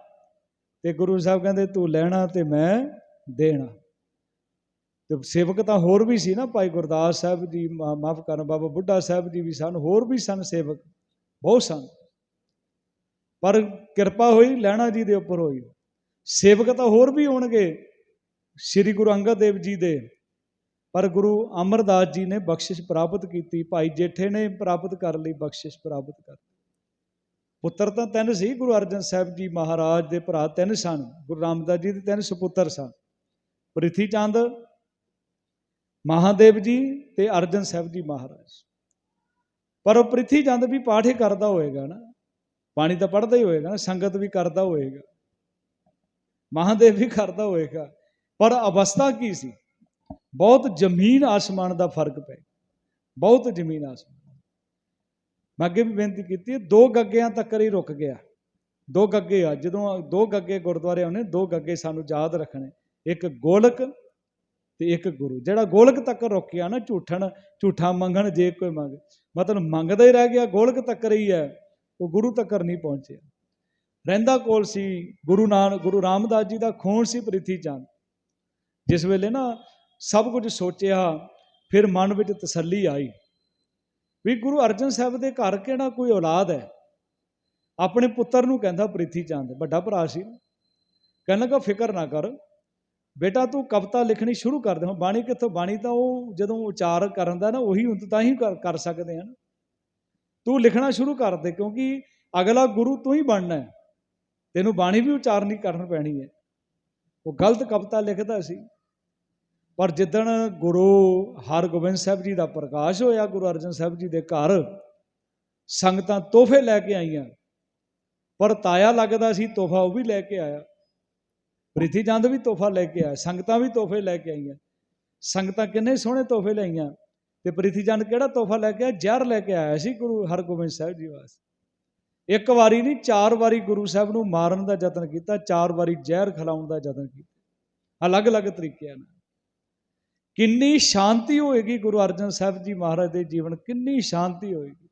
ਤੇ ਗੁਰੂ ਸਾਹਿਬ ਕਹਿੰਦੇ, ਤੂੰ ਲੈਣਾ ਤੇ ਮੈਂ ਦੇਣਾ। ਤੇ ਸੇਵਕ ਤਾਂ ਹੋਰ ਵੀ ਸੀ ਨਾ, ਭਾਈ ਗੁਰਦਾਸ ਸਾਹਿਬ ਜੀ ਮਾਫ ਕਰਨ ਬਾਬਾ ਬੁੱਢਾ ਸਾਹਿਬ ਜੀ ਵੀ ਸਨ, ਹੋਰ ਵੀ ਸਨ ਸੇਵਕ, ਬਹੁਤ ਸਨ। ਪਰ ਕਿਰਪਾ ਹੋਈ, ਲੈਣਾ ਜੀ ਦੇ ਉੱਪਰ ਹੋਈ। ਸੇਵਕ ਤਾਂ ਹੋਰ ਵੀ ਹੋਣਗੇ, ਸ੍ਰੀ ਗੁਰੂ ਅੰਗਦ ਦੇਵ ਜੀ ਦੇ। ਪਰ ਗੁਰੂ ਅਮਰਦਾਸ ਜੀ ਨੇ ਬਖਸ਼ਿਸ਼ ਪ੍ਰਾਪਤ ਕੀਤੀ, ਭਾਈ ਜੇਠੇ ਨੇ ਪ੍ਰਾਪਤ ਕਰ ਲਈ, ਬਖਸ਼ਿਸ਼ ਪ੍ਰਾਪਤ ਕਰ ਪੁੱਤਰ ਤਾਂ ਤਿੰਨ ਸੀ, ਗੁਰੂ ਅਰਜਨ ਸਾਹਿਬ ਜੀ ਮਹਾਰਾਜ ਦੇ ਭਰਾ ਤਿੰਨ ਸਨ, ਗੁਰੂ ਰਾਮਦਾਸ ਜੀ ਦੇ ਤਿੰਨ ਸੁਪੁੱਤਰ ਸਨ। ਪ੍ਰਿਥੀ ਚੰਦ ਮਹਾਦੇਵ ਜੀ ਤੇ ਅਰਜਨ ਸਾਹਿਬ ਜੀ ਮਹਾਰਾਜ। ਪਰ ਉਹ ਪ੍ਰਿਥੀ ਚੰਦ ਵੀ ਪਾਠ ਹੀ ਕਰਦਾ ਹੋਏਗਾ ਨਾ ਪਾਣੀ ਤਾਂ ਪੜ੍ਹਦਾ ਹੀ ਹੋਏਗਾ ਨਾ ਸੰਗਤ ਵੀ ਕਰਦਾ ਹੋਏਗਾ, ਮਹਾਦੇਵ ਵੀ ਕਰਦਾ ਹੋਏਗਾ, ਪਰ ਅਵਸਥਾ ਕੀ ਸੀ? ਬਹੁਤ ਜ਼ਮੀਨ ਆਸਮਾਨ ਦਾ ਫ਼ਰਕ ਪੈ ਬਹੁਤ ਜ਼ਮੀਨ ਆਸਮਾਨ ਮੈਂ ਅੱਗੇ ਵੀ ਬੇਨਤੀ ਕੀਤੀ ਦੋ ਗੱਗਿਆਂ ਤੱਕ ਹੀ ਰੁਕ ਗਿਆ। ਦੋ ਗੱਗੇ ਆ, ਜਦੋਂ ਦੋ ਗੱਗੇ ਗੁਰਦੁਆਰੇ ਆਉਣੇ, ਦੋ ਗੱਗੇ ਸਾਨੂੰ ਯਾਦ ਰੱਖਣੇ। ਇੱਕ ਗੋਲਕ ਤੇ ਇੱਕ ਗੁਰੂ। ਜਿਹੜਾ ਗੋਲਕ ਤੱਕ ਰੁਕਿਆ ਨਾ, ਝੂਠਣ, ਝੂਠਾ ਮੰਗਣ ਜੇ ਕੋਈ ਮੰਗੇ। ਮਤਲਬ ਮੰਗਦਾ ਹੀ ਰਹਿ ਗਿਆ, ਗੋਲਕ ਤੱਕ ਹੀ ਹੈ, ਉਹ ਗੁਰੂ ਤੱਕ ਨਹੀਂ ਪਹੁੰਚਿਆ। ਰਹਿੰਦਾ ਕੋਲ ਸੀ ਗੁਰੂ ਨਾਨਕ, ਗੁਰੂ ਰਾਮਦਾਸ ਜੀ ਦਾ ਖੂਨ ਸੀ ਪ੍ਰਿਥੀ ਚੰਦ। ਜਿਸ ਵੇਲੇ ਨਾ ਸਭ ਕੁਝ ਸੋਚਿਆ, ਫਿਰ ਮਨ ਵਿੱਚ ਤਸੱਲੀ ਆਈ। ਵੀ ਗੁਰੂ ਅਰਜਨ ਸਾਹਿਬ ਦੇ ਘਰ ਕਿਹੜਾ ਕੋਈ ਔਲਾਦ ਹੈ? ਆਪਣੇ ਪੁੱਤਰ ਨੂੰ ਕਹਿੰਦਾ ਪ੍ਰਿਥੀ ਚੰਦ, ਵੱਡਾ ਭਰਾ ਸੀ। ਕਹਿੰਦਾ ਕਿ ਫਿਕਰ ਨਾ ਕਰ। ਬੇਟਾ, ਤੂੰ ਕਵਿਤਾ ਲਿਖਣੀ ਸ਼ੁਰੂ ਕਰ ਦੇ। ਹੁਣ ਬਾਣੀ ਕਿੱਥੋਂ ਬਾਣੀ ਤਾਂ ਉਹ ਜਦੋਂ ਉਚਾਰ ਕਰਨ ਦਾ ਨਾ, ਉਹੀ ਹੁਣ ਤਾਂ ਹੀ ਕਰ ਸਕਦੇ ਹਨ। ਤੂੰ ਲਿਖਣਾ ਸ਼ੁਰੂ ਕਰ ਦੇ, ਕਿਉਂਕਿ ਅਗਲਾ ਗੁਰੂ ਤੂੰ ਹੀ ਬਣਨਾ ਹੈ। ਤੈਨੂੰ ਬਾਣੀ ਵੀ ਉਚਾਰਨੀ ਕਰਨ ਪੈਣੀ ਹੈ। ਉਹ ਗਲਤ ਕਵਿਤਾ ਲਿਖਦਾ ਸੀ। ਪਰ ਜਿੱਦਣ ਗੁਰੂ ਹਰਗੋਬਿੰਦ ਸਾਹਿਬ ਜੀ ਦਾ ਪ੍ਰਕਾਸ਼ ਹੋਇਆ, ਗੁਰੂ ਅਰਜਨ ਸਾਹਿਬ ਜੀ ਦੇ ਘਰ, ਸੰਗਤਾਂ ਤੋਹਫੇ ਲੈ ਕੇ ਆਈਆਂ। ਪਰ ਤਾਇਆ ਲੱਗਦਾ ਸੀ, ਤੋਹਫਾ ਉਹ ਵੀ ਲੈ ਕੇ ਆਇਆ। ਪ੍ਰਿਥੀ ਚੰਦ ਵੀ ਤੋਹਫਾ ਲੈ ਕੇ ਆਇਆ, ਸੰਗਤਾਂ ਵੀ ਤੋਹਫੇ ਲੈ ਕੇ ਆਈਆਂ। ਸੰਗਤਾਂ ਕਿੰਨੇ ਸੋਹਣੇ ਤੋਹਫੇ ਲਈਆਂ। ਤੇ ਪ੍ਰਿਥੀ ਚੰਦ ਕਿਹੜਾ ਤੋਹਫਾ ਲੈ ਕੇ ਆਇਆ? ਜ਼ਹਿਰ ਲੈ ਕੇ ਆਇਆ ਸੀ ਗੁਰੂ ਹਰਗੋਬਿੰਦ ਸਾਹਿਬ ਜੀ ਵਾਸਤੇ। ਇੱਕ ਵਾਰੀ ਨਹੀਂ, ਚਾਰ ਵਾਰੀ ਗੁਰੂ ਸਾਹਿਬ ਨੂੰ ਮਾਰਨ ਦਾ ਯਤਨ ਕੀਤਾ, ਚਾਰ ਵਾਰੀ ਜ਼ਹਿਰ ਖਿਲਾਉਣ ਦਾ ਯਤਨ ਕੀਤਾ। ਅਲੱਗ-ਅਲੱਗ ਤਰੀਕਿਆਂ ਨਾਲ। ਕਿੰਨੀ ਸ਼ਾਂਤੀ ਹੋਏਗੀ ਗੁਰੂ ਅਰਜਨ ਸਾਹਿਬ ਜੀ ਮਹਾਰਾਜ ਦੇ ਜੀਵਨ, ਕਿੰਨੀ ਸ਼ਾਂਤੀ ਹੋਏਗੀ।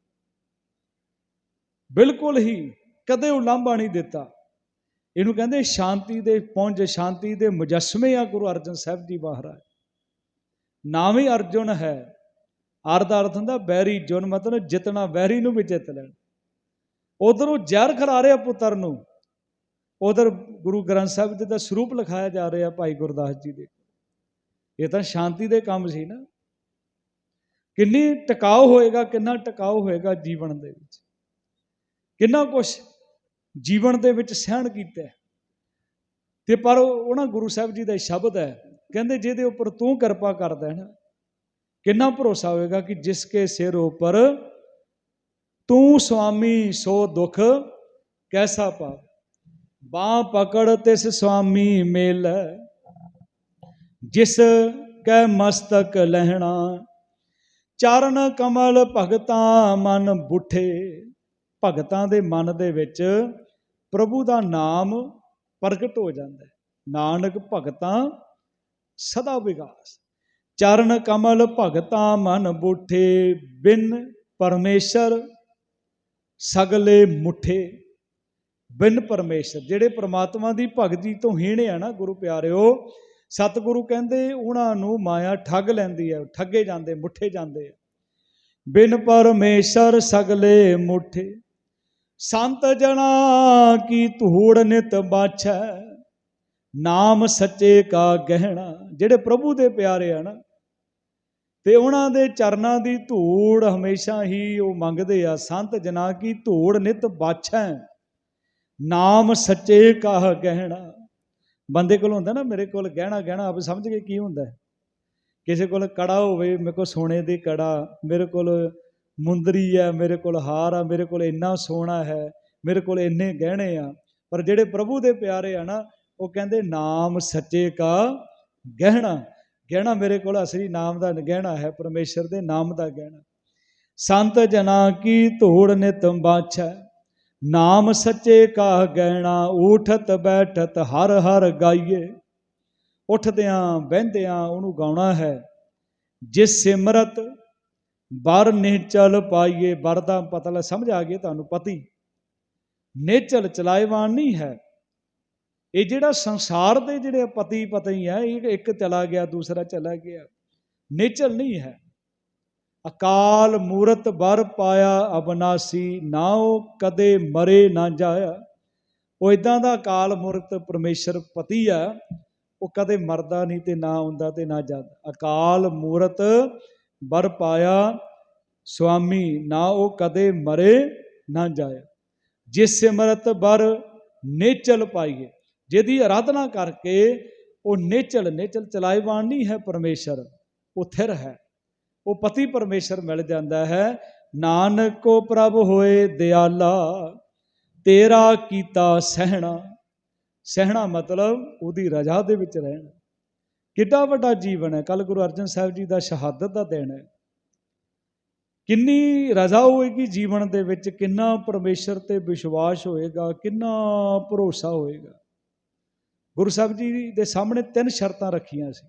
ਬਿਲਕੁਲ ਹੀ ਕਦੇ ਉਲੰਭਾ ਨਹੀਂ ਦਿੱਤਾ। ਇਹਨੂੰ ਕਹਿੰਦੇ ਸ਼ਾਂਤੀ ਦੇ ਪੁੰਜ, ਸ਼ਾਂਤੀ ਦੇ ਮੁਜਸਮੇ ਆ ਗੁਰੂ ਅਰਜਨ ਸਾਹਿਬ ਜੀ ਮਹਾਰਾਜ। ਨਾਮ ਹੀ ਅਰਜੁਨ ਹੈ। ਅਰਧ ਅਰਥ ਹੁੰਦਾ ਬੈਰੀ ਜੁਨ, ਮਤਲਬ ਜਿਤਨਾ ਬੈਰੀ ਨੂੰ ਵੀ ਜਿੱਤ ਲੈਣ। ਉਧਰੋਂ ਜ਼ਹਿਰ ਖਰਾ ਰਿਹਾ ਪੁੱਤਰ ਨੂੰ। ਉਧਰ ਗੁਰੂ ਗ੍ਰੰਥ ਸਾਹਿਬ ਜੀ ਦਾ ਸਰੂਪ ਲਿਖਾਇਆ ਜਾ ਰਿਹਾ ਭਾਈ ਗੁਰਦਾਸ ਜੀ ਦੇ। ਇਹ ਤਾਂ ਸ਼ਾਂਤੀ ਦੇ ਕੰਮ ਸੀ ਨਾ। ਕਿੰਨੀ ਟਿਕਾਉ ਹੋਏਗਾ, ਕਿੰਨਾ ਟਿਕਾਉ ਹੋਏਗਾ ਜੀਵਨ ਦੇ ਵਿੱਚ। ਕਿੰਨਾ ਕੁਝ ਜੀਵਨ ਦੇ ਵਿੱਚ ਸਹਿਣ ਕੀਤਾ ਤੇ ਪਰ ਉਹਨਾਂ ਗੁਰੂ ਸਾਹਿਬ ਜੀ ਦਾ ਸ਼ਬਦ ਹੈ। ਕਹਿੰਦੇ ਜਿਹਦੇ ਉੱਪਰ ਤੂੰ ਕਿਰਪਾ ਕਰਦਾ ਹੈ ਨਾ, ਕਿੰਨਾ ਭਰੋਸਾ ਹੋਏਗਾ ਕਿ ਜਿਸ ਕੇ ਸਿਰ ਉੱਪਰ ਤੂੰ ਸੁਆਮੀ ਸੋ ਦੁਖ ਕੈਸਾ ਪਾ ਬਾਹ ਪਕੜ ਤਿਸ ਸੁਆਮੀ ਮੇਲ। ਜਿਸ ਕੈ ਮਸਤਕ ਲਹਿਣਾ, ਚਰਨ ਕਮਲ ਭਗਤਾਂ ਮਨ ਬੁੱਠੇ। ਭਗਤਾਂ ਦੇ ਮਨ ਦੇ ਵਿੱਚ ਪ੍ਰਭੂ ਦਾ ਨਾਮ ਪ੍ਰਗਟ ਹੋ ਜਾਂਦਾ ਹੈ। ਨਾਨਕ ਭਗਤਾਂ ਸਦਾ ਵਿਗਾਸ। ਚਰਨ ਕਮਲ ਭਗਤਾਂ ਮਨ ਬੁੱਠੇ, ਬਿਨ ਪਰਮੇਸ਼ਰ ਸਗਲੇ ਮੁਠੇ। ਬਿਨ ਪਰਮੇਸ਼ਰ, ਜਿਹੜੇ ਪ੍ਰਮਾਤਮਾ ਦੀ ਭਗਤੀ ਤੋਂ ਹੀਣੇ ਆ ਨਾ ਗੁਰੂ ਪਿਆਰਿਓ ਸਤਿਗੁਰੂ ਕਹਿੰਦੇ, ਉਹਨਾਂ ਨੂੰ ਮਾਇਆ ਠੱਗ ਲੈਂਦੀ ਹੈ, ਠੱਗੇ ਜਾਂਦੇ, ਮੁੱਠੇ ਜਾਂਦੇ ਆ। ਬਿਨ ਪਰਮੇਸ਼ਰ ਸਗਲੇ ਮੁੱਠੇ, ਸੰਤ ਜਣਾ ਕੀ ਧੂੜ ਨਿਤ ਬਾਛੈ, ਨਾਮ ਸੱਚੇ ਕਾ ਗਹਿਣਾ। ਜਿਹੜੇ ਪ੍ਰਭੂ ਦੇ ਪਿਆਰੇ ਆ ਨਾ, ਤੇ ਉਹਨਾਂ ਦੇ ਚਰਨਾਂ ਦੀ ਧੂੜ ਹਮੇਸ਼ਾ ਹੀ ਉਹ ਮੰਗਦੇ ਆ, ਸੰਤ ਜਨਾ ਕੀ ਧੂੜ ਨਿਤ ਬਾਛੈ, ਨਾਮ ਸੱਚੇ ਕਾਹ ਗਹਿਣਾ। ਬੰਦੇ ਕੋਲ ਹੁੰਦਾ ਨਾ, ਮੇਰੇ ਕੋਲ ਗਹਿਣਾ ਗਹਿਣਾ, ਆਪ ਸਮਝ ਗਏ ਕੀ ਹੁੰਦਾ? ਕਿਸੇ ਕੋਲ ਕੜਾ ਹੋਵੇ, ਮੇਰੇ ਕੋਲ ਸੋਨੇ ਦੀ ਕੜਾ, ਮੇਰੇ ਕੋਲ ਮੁੰਦਰੀ ਹੈ ਮੇਰੇ ਕੋਲ ਹਾਰ ਆ, ਮੇਰੇ ਕੋਲ ਇੰਨਾ ਸੋਨਾ ਹੈ, ਮੇਰੇ ਕੋਲ ਇੰਨੇ ਗਹਿਣੇ ਆ, ਪਰ ਜਿਹੜੇ ਪ੍ਰਭੂ ਦੇ ਪਿਆਰੇ ਆ ਨਾ, ਉਹ ਕਹਿੰਦੇ, ਨਾਮ ਸੱਚੇ ਕਾ ਗਹਿਣਾ। ਗਹਿਣਾ ਮੇਰੇ ਕੋਲ ਅਸਲੀ ਨਾਮ ਦਾ ਗਹਿਣਾ ਹੈ, ਪਰਮੇਸ਼ਰ ਦੇ ਨਾਮ ਦਾ ਗਹਿਣਾ। ਸੰਤ ਜਨਾ ਕੀ ਧੂੜ ਨਿਤਮ ਬਾਛੈ ਨਾਮ ਸੱਚੇ ਕਾ ਗਹਿਣਾ ਉਠਤ ਬੈਠਤ ਹਰ ਹਰ ਗਾਈਏ। ਉੱਠਦਿਆਂ ਬਹਿੰਦਿਆਂ ਉਹਨੂੰ ਗਾਉਣਾ ਹੈ, ਜਿਸ ਸਿਮਰਤ ਬਰ ਨਿਚਲ ਪਾਈਏ। ਬਰ ਦਾ ਪਤਾ ਸਮਝ ਆ ਗਿਆ ਤੁਹਾਨੂੰ ਪਤੀ। ਨੇਚਲ ਚਲਾਇਵਾਨ ਨਹੀਂ ਹੈ। ਇਹ ਜਿਹੜਾ ਸੰਸਾਰ ਦੇ ਜਿਹੜੇ ਪਤੀ ਪਤਨੀ ਹੈ, ਇਹ ਇੱਕ ਚਲਾ ਗਿਆ, ਦੂਸਰਾ ਚਲਾ ਗਿਆ। ਨੇਚਲ ਨਹੀਂ ਹੈ। ਅਕਾਲ ਮੂਰਤ ਵਰ ਪਾਇਆ ਅਬਨਾਸੀ ਉਹ ਕਦੇ ਮਰੇ ਨਾ ਜਾਇਆ। ਉਹ ਇਦਾਂ ਦਾ ਅਕਾਲ ਮੂਰਤ ਪਰਮੇਸ਼ਰ ਪਤੀ ਆ, ਉਹ ਕਦੇ ਮਰਦਾ ਨਹੀਂ ਤੇ ਨਾ ਹੁੰਦਾ ਤੇ ਨਾ ਜਾਂਦਾ। ਅਕਾਲ ਮੂਰਤ ਵਰ ਪਾਇਆ ਸੁਆਮੀ ਨਾ ਉਹ ਕਦੇ ਮਰੇ ਨਾ ਜਾਇਆ। ਜਿਸ ਸਿਮਰਤ ਬਰ ਨੇਚਲ ਪਾਈਏ, ਜਿਹਦੀ ਆਰਾਧਨਾ ਕਰਕੇ ਉਹ ਨੇਚਲ ਨੇਚਲ ਚਲਾਇਵਾਨ ਨਹੀਂ ਹੈ ਪਰਮੇਸ਼ਰ, ਉਹ ਥਿਰ ਹੈ। ਉਹ ਪਤੀ ਪਰਮੇਸ਼ਰ ਮਿਲ ਜਾਂਦਾ ਹੈ। ਨਾਨਕ ਕੋ ਪ੍ਰਭ ਹੋਏ ਦਿਆਲਾ, ਤੇਰਾ ਕੀਤਾ ਸਹਿਣਾ। ਸਹਿਣਾ ਮਤਲਬ ਉਹਦੀ ਰਜ਼ਾ ਦੇ ਵਿੱਚ ਰਹਿਣਾ। ਕਿੱਡਾ ਵੱਡਾ ਜੀਵਨ ਹੈ। ਕੱਲ ਗੁਰੂ ਅਰਜਨ ਸਾਹਿਬ ਜੀ ਦਾ ਸ਼ਹਾਦਤ ਦਾ ਦਿਨ ਹੈ। ਕਿੰਨੀ ਰਜ਼ਾ ਹੋਏਗੀ ਜੀਵਨ ਦੇ ਵਿੱਚ, ਕਿੰਨਾ ਪਰਮੇਸ਼ਰ ਤੇ ਵਿਸ਼ਵਾਸ ਹੋਏਗਾ, ਕਿੰਨਾ ਭਰੋਸਾ ਹੋਏਗਾ। ਗੁਰੂ ਸਾਹਿਬ ਜੀ ਦੇ ਸਾਹਮਣੇ ਤਿੰਨ ਸ਼ਰਤਾਂ ਰੱਖੀਆਂ ਸੀ।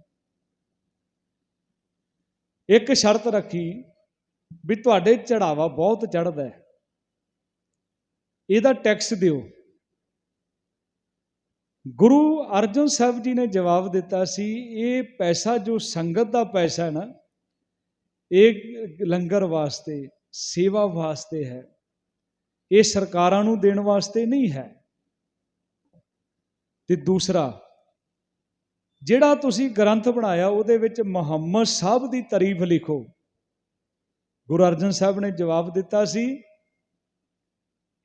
ਇੱਕ ਸ਼ਰਤ ਰੱਖੀ ਵੀ ਤੁਹਾਡੇ ਚੜਾਵਾ ਬਹੁਤ ਚੜਦਾ ਹੈ। ਇਹਦਾ ਟੈਕਸ ਦਿਓ। ਗੁਰੂ ਅਰਜਨ ਸਾਹਿਬ ਜੀ ਨੇ ਜਵਾਬ ਦਿੱਤਾ ਸੀ, ਇਹ ਪੈਸਾ ਜੋ ਸੰਗਤ ਦਾ ਪੈਸਾ ਹੈ ਨਾ, ਇਹ ਲੰਗਰ ਵਾਸਤੇ, ਸੇਵਾ ਵਾਸਤੇ ਹੈ। ਇਹ ਸਰਕਾਰਾਂ ਨੂੰ ਦੇਣ ਵਾਸਤੇ ਨਹੀਂ ਹੈ। ਤੇ ਦੂਸਰਾ ਜਿਹੜਾ ਤੁਸੀਂ ਗ੍ਰੰਥ ਬਣਾਇਆ, ਉਹਦੇ ਵਿੱਚ ਮੁਹੰਮਦ ਸਾਹਿਬ ਦੀ ਤਾਰੀਫ ਲਿਖੋ। ਗੁਰੂ ਅਰਜਨ ਸਾਹਿਬ ਨੇ ਜਵਾਬ ਦਿੱਤਾ ਸੀ,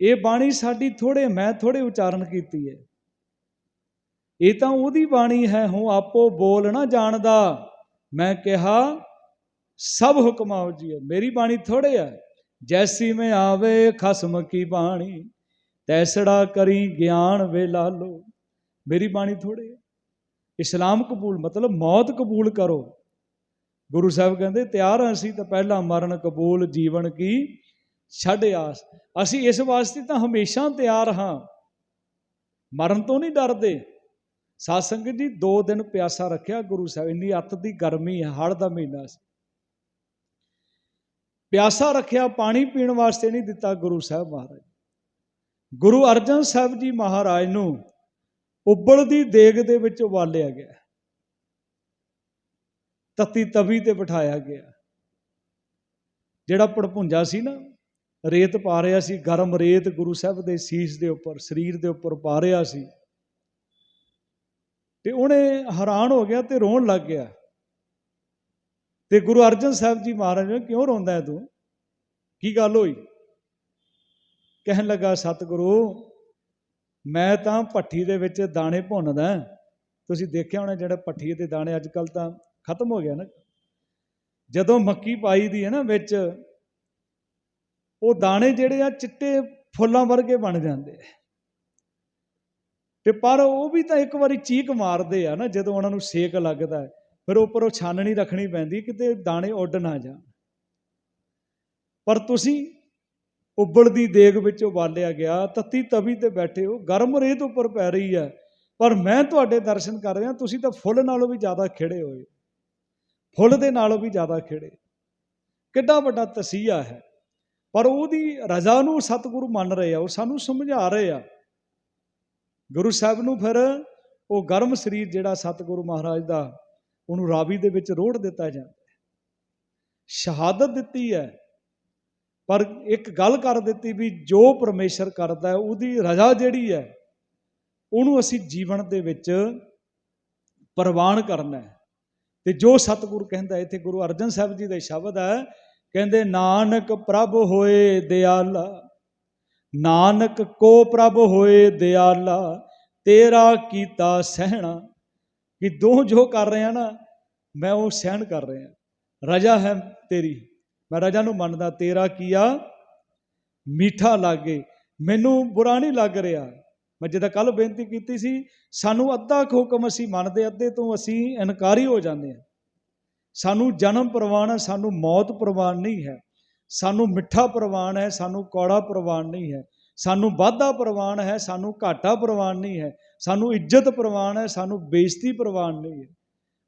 ਇਹ ਬਾਣੀ ਸਾਡੀ ਥੋੜੇ ਮੈਂ ਥੋੜੇ ਉਚਾਰਨ ਕੀਤੀ ਹੈ ਇਹ ਤਾਂ ਉਹਦੀ ਬਾਣੀ ਹੈ, ਹੂੰ ਆਪੋ ਬੋਲ ਨਾ ਜਾਣਦਾ। ਮੈਂ ਕਿਹਾ, ਸਭ ਹੁਕਮਾਂ ਜੀ, ਮੇਰੀ ਬਾਣੀ ਥੋੜੇ ਆ। ਜੈਸੀ ਮੈਂ ਆਵੇ, ਖਸਮ ਕੀ ਬਾਣੀ। ਤੈਸੜਾ ਕਰੀ ਗਿਆਨ ਵੇ ਲਾਲੋ ਮੇਰੀ ਬਾਣੀ ਥੋੜੇ ਆ। ਇਸਲਾਮ ਕਬੂਲ, ਮਤਲਬ ਮੌਤ ਕਬੂਲ ਕਰੋ। ਗੁਰੂ ਸਾਹਿਬ ਕਹਿੰਦੇ, ਤਿਆਰ ਹਾਂ ਅਸੀਂ ਤਾਂ ਪਹਿਲਾਂ ਮਰਨ ਕਬੂਲ, ਜੀਵਨ ਕੀ ਛੱਡ ਆਸ। ਅਸੀਂ ਇਸ ਵਾਸਤੇ ਤਾਂ ਹਮੇਸ਼ਾ ਤਿਆਰ ਹਾਂ। ਮਰਨ ਤੋਂ ਨਹੀਂ ਡਰਦੇ। ਸਾਧ ਸੰਗਤ ਜੀ 2 ਦਿਨ ਪਿਆਸਾ ਰੱਖਿਆ ਗੁਰੂ ਸਾਹਿਬ, ਇੰਨੀ ਅੱਤ ਦੀ ਗਰਮੀ ਹੈ ਹੜ ਦਾ ਮਹੀਨਾ ਸੀ। ਪਿਆਸਾ ਰੱਖਿਆ, ਪਾਣੀ ਪੀਣ ਵਾਸਤੇ ਨਹੀਂ ਦਿੱਤਾ ਗੁਰੂ ਸਾਹਿਬ ਮਹਾਰਾਜ। ਗੁਰੂ ਅਰਜਨ ਸਾਹਿਬ ਜੀ ਮਹਾਰਾਜ ਨੂੰ ਉਬਲਦੀ ਦੇਗ ਦੇ ਵਿੱਚ ਉਬਾਲਿਆ ਗਿਆ। ਤਤੀ ਤਵੀ ਤੇ ਬਿਠਾਇਆ ਗਿਆ। ਜਿਹੜਾ ਪੜਪੁੰਜਾ ਸੀ ਨਾ, ਰੇਤ ਪਾ ਰਿਹਾ ਸੀ, ਗਰਮ ਰੇਤ ਗੁਰੂ ਸਾਹਿਬ ਦੇ ਸੀਸ ਦੇ ਉੱਪਰ, ਸਰੀਰ ਦੇ ਉੱਪਰ ਪਾ ਰਿਹਾ ਸੀ। ਤੇ ਉਹਨੇ ਹੈਰਾਨ ਹੋ ਗਿਆ ਤੇ ਰੋਣ ਲੱਗ ਗਿਆ। ਤੇ ਗੁਰੂ ਅਰਜਨ ਸਾਹਿਬ ਜੀ ਮਹਾਰਾਜ ਨੇ ਕਿਉਂ ਰੋਂਦਾ ਹੈ ਤੂੰ? ਕੀ ਗੱਲ ਹੋਈ? ਕਹਿਣ ਲੱਗਾ, ਸਤਿਗੁਰੂ ਮੈਂ ਤਾਂ ਭੱਠੀ ਦੇ ਵਿੱਚ ਦਾਣੇ ਭੁੰਨਦਾ ਤੁਸੀਂ ਦੇਖਿਆ ਹੋਣਾ ਜਿਹੜਾ ਭੱਠੀ ਦੇ ਦਾਣੇ ਅੱਜ ਕੱਲ ਤਾਂ ਖਤਮ ਹੋ ਗਿਆ ਨਾ ਜਦੋਂ ਮੱਕੀ ਪਾਈ ਦੀ ਹੈ ਨਾ ਵਿੱਚ, ਉਹ ਦਾਣੇ ਜਿਹੜੇ ਆ ਚਿੱਟੇ ਫੁੱਲਾਂ ਵਰਗੇ ਬਣ ਜਾਂਦੇ ਆ। ਤੇ ਪਰ ਉਹ ਵੀ ਤਾਂ ਇੱਕ ਵਾਰੀ ਚੀਕ ਮਾਰਦੇ ਆ ਨਾ, ਜਦੋਂ ਉਹਨਾਂ ਨੂੰ ਸੇਕ ਲੱਗਦਾ ਫਿਰ ਉੱਪਰ ਉਹ ਛਾਨਣੀ ਰੱਖਣੀ ਪੈਂਦੀ, ਕਿਤੇ ਦਾਣੇ ਉੱਡ ਨਾ ਜਾਣ। ਪਰ ਤੁਸੀਂ ਉਬਲਦੀ ਦੇਗ ਵਿੱਚ ਉਬਾਲਿਆ ਗਿਆ। ਤੱਤੀ ਤਵੀ ਤੇ ਬੈਠੇ ਹੋ ਗਰਮ ਰੇਤ ਉੱਪਰ ਪੈ ਰਹੀ ਹੈ। ਪਰ ਮੈਂ ਤੁਹਾਡੇ ਦਰਸ਼ਨ ਕਰ ਰਿਹਾ, ਤੁਸੀਂ ਤਾਂ ਫੁੱਲ ਨਾਲੋਂ ਵੀ ਜ਼ਿਆਦਾ ਖਿੜੇ ਹੋਏ। ਫੁੱਲ ਦੇ ਨਾਲੋਂ ਵੀ ਜ਼ਿਆਦਾ ਖਿੜੇ। ਕਿੱਡਾ ਵੱਡਾ ਤਸੀਹਾ ਹੈ। ਪਰ ਉਹਦੀ ਰਜ਼ਾ ਨੂੰ ਸਤਿਗੁਰੂ ਮੰਨ ਰਹੇ ਆ, ਉਹ ਸਾਨੂੰ ਸਮਝਾ ਰਹੇ ਆ। ਗੁਰੂ ਸਾਹਿਬ ਨੂੰ ਫਿਰ ਉਹ ਗਰਮ ਸਰੀਰ ਜਿਹੜਾ ਸਤਿਗੁਰੂ ਮਹਾਰਾਜ ਦਾ, ਉਹਨੂੰ ਰਾਵੀ ਦੇ ਵਿੱਚ ਰੋੜ ਦਿੱਤਾ ਜਾਂਦਾ ਹੈ। ਸ਼ਹਾਦਤ ਦਿੱਤੀ ਹੈ। ਪਰ ਇੱਕ ਗੱਲ ਕਰ ਦਿੱਤੀ ਵੀ ਜੋ ਪਰਮੇਸ਼ਰ ਕਰਦਾ ਹੈ, ਉਹਦੀ ਰਜ਼ਾ ਜਿਹੜੀ ਹੈ, ਉਹਨੂੰ ਅਸੀਂ ਜੀਵਨ ਦੇ ਵਿੱਚ ਪ੍ਰਵਾਨ ਕਰਨਾ ਹੈ। ਤੇ ਜੋ ਸਤਿਗੁਰ ਕਹਿੰਦਾ ਇੱਥੇ ਗੁਰੂ ਅਰਜਨ ਸਾਹਿਬ ਜੀ ਦੇ ਸ਼ਬਦ ਹੈ, ਕਹਿੰਦੇ, ਨਾਨਕ ਪ੍ਰਭ ਹੋਏ ਦਿਆਲਾ, ਨਾਨਕ ਕੋ ਪ੍ਰਭ ਹੋਏ ਦਿਆਲਾ, ਤੇਰਾ ਕੀਤਾ ਸਹਿਣਾ। ਕਿ ਦੋ ਜੋ ਕਰ ਰਹੇ ਆ ਨਾ, ਮੈਂ ਉਹ ਸਹਿਣ ਕਰ ਰਿਹਾ। ਰਜਾ ਹੈ ਤੇਰੀ। ਮੈਂ ਰਾਜਾ ਨੂੰ ਮੰਨਦਾ, ਤੇਰਾ ਕੀਆ ਮਿੱਠਾ ਲੱਗੇ ਮੈਨੂੰ ਬੁਰਾ ਨਹੀਂ ਲੱਗ ਰਿਹਾ। ਮੈਂ ਜਿਹਦਾ ਕੱਲ ਬੇਨਤੀ ਕੀਤੀ ਸੀ, ਸਾਨੂੰ ਅੱਧਾ ਕੁ ਹੁਕਮ ਅਸੀਂ ਮੰਨਦੇ, ਅੱਧੇ ਤੋਂ ਅਸੀਂ ਇਨਕਾਰੀ ਹੋ ਜਾਂਦੇ ਹਾਂ। ਸਾਨੂੰ ਜਨਮ ਪ੍ਰਵਾਨ ਹੈ, ਸਾਨੂੰ ਮੌਤ ਪ੍ਰਵਾਨ ਨਹੀਂ ਹੈ। ਸਾਨੂੰ ਮਿੱਠਾ ਪ੍ਰਵਾਨ ਹੈ, ਸਾਨੂੰ ਕੌੜਾ ਪ੍ਰਵਾਨ ਨਹੀਂ ਹੈ। ਸਾਨੂੰ ਵਾਧਾ ਪ੍ਰਵਾਨ ਹੈ, ਸਾਨੂੰ ਘਾਟਾ ਪ੍ਰਵਾਨ ਨਹੀਂ ਹੈ। ਸਾਨੂੰ ਇੱਜ਼ਤ ਪ੍ਰਵਾਨ ਹੈ, ਸਾਨੂੰ ਬੇਇੱਜ਼ਤੀ ਪ੍ਰਵਾਨ ਨਹੀਂ ਹੈ।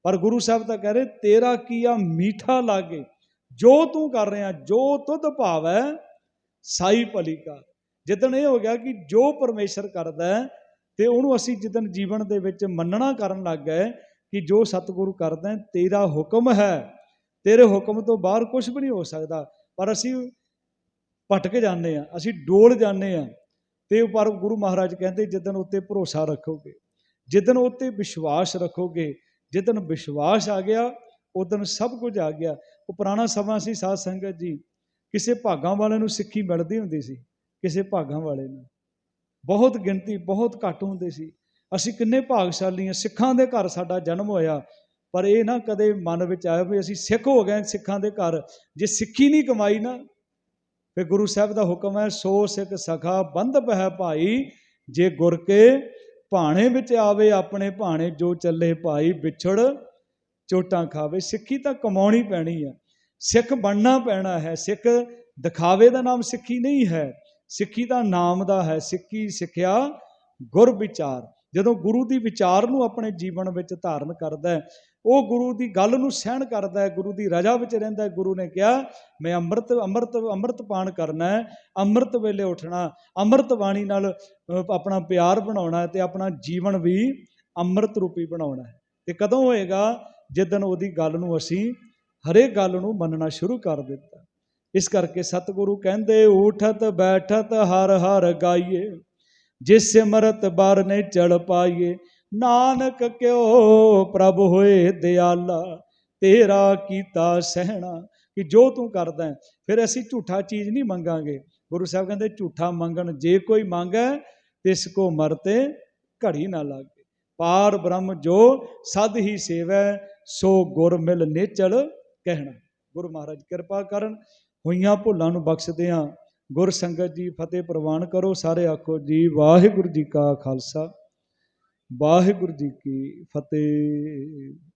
ਪਰ ਗੁਰੂ ਸਾਹਿਬ ਤਾਂ ਕਹਿ ਰਹੇ, ਤੇਰਾ ਕੀਆ ਮੀਠਾ ਲਾਗੇ ਜੋ ਤੂੰ ਕਰ ਰਿਹਾ, ਜੋ ਤੁਧ ਭਾਵ ਹੈ ਸਾਈ ਭਲੀ ਕਰ। ਜਿੱਦਣ ਇਹ ਹੋ ਗਿਆ ਕਿ ਜੋ ਪਰਮੇਸ਼ਰ ਕਰਦਾ ਤੇ ਉਹਨੂੰ ਅਸੀਂ ਜਿੱਦਣ ਜੀਵਨ ਦੇ ਵਿੱਚ ਮੰਨਣਾ ਕਰਨ ਲੱਗ ਗਏ ਕਿ ਜੋ ਸਤਿਗੁਰੂ ਕਰਦਾ ਤੇਰਾ ਹੁਕਮ ਹੈ। ਤੇਰੇ ਹੁਕਮ ਤੋਂ ਬਾਹਰ ਕੁਝ ਵੀ ਨਹੀਂ ਹੋ ਸਕਦਾ। ਪਰ ਅਸੀਂ ਭਟਕ ਜਾਂਦੇ ਆ ਅਸੀਂ ਡੋਲ ਜਾਂਦੇ ਆ ਤੇ ਪਰ ਗੁਰੂ ਮਹਾਰਾਜ ਕਹਿੰਦੇ, ਜਿੱਦਣ ਉੱਤੇ ਭਰੋਸਾ ਰੱਖੋਗੇ, ਜਿੱਦਣ ਉੱਤੇ ਵਿਸ਼ਵਾਸ ਰੱਖੋਗੇ, ਜਿੱਦਣ ਵਿਸ਼ਵਾਸ ਆ ਗਿਆ, ਉਦੋਂ ਸਭ ਕੁਝ ਆ ਗਿਆ। ਉਹ ਪੁਰਾਣਾ ਸਮਾਂ ਸੀ ਸਾਧ ਸੰਗਤ ਜੀ। ਕਿਸੇ ਭਾਗਾਂ ਵਾਲੇ ਨੂੰ ਸਿੱਖੀ ਮਿਲਦੀ ਹੁੰਦੀ ਸੀ, ਕਿਸੇ ਭਾਗਾਂ ਵਾਲੇ ਨੂੰ। ਬਹੁਤ ਗਿਣਤੀ, ਬਹੁਤ ਘੱਟ ਹੁੰਦੇ ਸੀ। ਅਸੀਂ ਕਿੰਨੇ ਭਾਗਸ਼ਾਲੀ ਹਾਂ, ਸਿੱਖਾਂ ਦੇ ਘਰ ਸਾਡਾ ਜਨਮ ਹੋਇਆ, ਪਰ ਇਹ ਨਾ ਕਦੇ ਮਨ ਵਿੱਚ ਆਇਆ ਵੀ ਅਸੀਂ ਸਿੱਖ ਹੋ ਗਏ ਸਿੱਖਾਂ ਦੇ ਘਰ। ਜੇ ਸਿੱਖੀ ਨਹੀਂ ਕਮਾਈ ਨਾ, ਫਿਰ ਗੁਰੂ ਸਾਹਿਬ ਦਾ ਹੁਕਮ ਹੈ, ਸੋ ਸਿੱਖ ਸਖਾ ਬੰਧ ਹੈ ਭਾਈ, ਜੇ ਗੁਰ ਕੇ ਭਾਣੇ ਵਿੱਚ ਆਵੇ, ਆਪਣੇ ਭਾਣੇ ਜੋ ਚੱਲੇ ਭਾਈ ਵਿਛੜ। ਚੋਟਾਂ ਖਾਵੇ, ਸਿੱਖੀ ਤਾਂ ਕਮਾਉਣੀ ਪੈਣੀ ਹੈ ਸਿੱਖ ਬਣਨਾ ਪੈਣਾ ਹੈ, ਸਿੱਖ ਦਿਖਾਵੇ ਦਾ ਨਾਮ ਸਿੱਖੀ ਨਹੀਂ ਹੈ। ਸਿੱਖੀ ਦਾ ਨਾਮ ਦਾ ਹੈ ਸਿੱਖੀ, ਸਿੱਖਿਆ, ਗੁਰ ਵਿਚਾਰ। ਜਦੋਂ ਗੁਰੂ ਦੀ ਵਿਚਾਰ ਨੂੰ ਆਪਣੇ ਜੀਵਨ ਵਿੱਚ ਧਾਰਨ ਕਰਦਾ ਹੈ, ਉਹ ਗੁਰੂ ਦੀ ਗੱਲ ਨੂੰ ਸਹਿਣ ਕਰਦਾ ਹੈ, ਗੁਰੂ ਦੀ ਰਜਾ ਵਿੱਚ ਰਹਿੰਦਾ ਹੈ। ਗੁਰੂ ਨੇ ਕਿਹਾ, ਮੈਂ ਅੰਮ੍ਰਿਤ ਅੰਮ੍ਰਿਤ ਅੰਮ੍ਰਿਤ ਪਾਨ ਕਰਨਾ ਹੈ, ਅੰਮ੍ਰਿਤ ਵੇਲੇ ਉੱਠਣਾ, ਅੰਮ੍ਰਿਤ ਬਾਣੀ ਨਾਲ ਆਪਣਾ ਪਿਆਰ ਬਣਾਉਣਾ ਹੈ ਤੇ ਆਪਣਾ ਜੀਵਨ ਵੀ ਅੰਮ੍ਰਿਤ ਰੂਪੀ ਬਣਾਉਣਾ ਹੈ। ਤੇ ਕਦੋਂ ਹੋਏਗਾ? ਜਿੱਦਣ ਉਹਦੀ ਗੱਲ ਨੂੰ ਅਸੀਂ ਹਰੇਕ ਗੱਲ ਨੂੰ ਮੰਨਣਾ ਸ਼ੁਰੂ ਕਰ ਦਿੱਤਾ। ਇਸ ਕਰਕੇ ਸਤਿਗੁਰੂ ਕਹਿੰਦੇ, ਉਠਤ, ਬੈਠਤ, ਹਰ ਹਰ ਗਾਈਏ, ਜਿਸ ਸਿਮਰਤ ਬਰ ਨੇ ਚੜ ਪਾਈਏ। ਨਾਨਕ ਕਿਉ ਪ੍ਰਭ ਹੋਏ ਦਿਆਲਾ, ਤੇਰਾ ਕੀਤਾ ਸਹਿਣਾ। ਕਿ ਜੋ ਤੂੰ ਕਰਦਾ ਫਿਰ ਅਸੀਂ ਝੂਠਾ ਚੀਜ਼ ਨਹੀਂ ਮੰਗਾਂਗੇ। ਗੁਰੂ ਸਾਹਿਬ ਕਹਿੰਦੇ, ਝੂਠਾ ਮੰਗਣ ਜੇ ਕੋਈ ਮੰਗੈ, ਤਿਸ ਕੋ ਮਰਤੇ ਘੜੀ ਨਾ ਲਾਗੇ। ਪਾਰ ਬ੍ਰਹਮ ਜੋ ਸਦ ਹੀ ਸੇਵੈ, ਸੋ ਗੁਰ ਮਿਲ ਨੇਚਲ ਕਹਿਣਾ। ਗੁਰੂ ਮਹਾਰਾਜ ਕਿਰਪਾ ਕਰਨ, ਹੋਈਆਂ ਭੁੱਲਾਂ ਨੂੰ ਬਖਸ਼ਦੇ ਹਾਂ ਗੁਰ ਸੰਗਤ ਜੀ ਫਤਿਹ ਪ੍ਰਵਾਨ ਕਰੋ। ਸਾਰੇ ਆਖੋ ਜੀ, ਵਾਹਿਗੁਰੂ ਜੀ ਕਾ ਖਾਲਸਾ, ਵਾਹਿਗੁਰੂ ਜੀ ਕੀ ਫਤਿਹ।